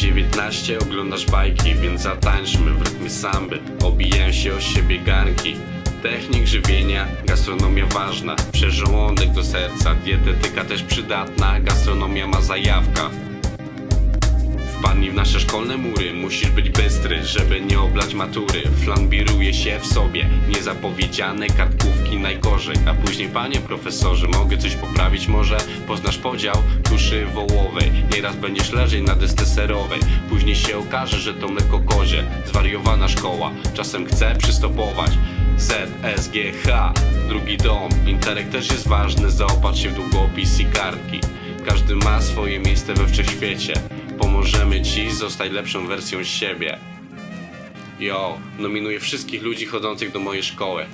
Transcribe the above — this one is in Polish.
19 oglądasz bajki, więc zatańczmy w rytmie samby. Obijają się o siebie garnki. Technik żywienia, gastronomia ważna. Przeżołądek do serca, dietetyka też przydatna. Gastronomia ma zajawka Wpadnij w nasze szkolne mury, musisz być bystry, żeby nie oblać matury. Flambiruje się w sobie, niezapowiedziane kartkówki najgorzej. A później, panie profesorze, mogę coś poprawić może? Poznasz podział tuszy wołowej, nieraz będziesz leżeć na desce serowej. Później się okaże, że to mleko kozie, zwariowana szkoła, czasem chce przystopować. ZSGH, drugi dom, intelekt też jest ważny, zaopatrz się w długopis i kartki. Każdy ma swoje miejsce we wszechświecie. Pomożemy ci, zostaj lepszą wersją siebie. Yo, nominuję wszystkich ludzi chodzących do mojej szkoły.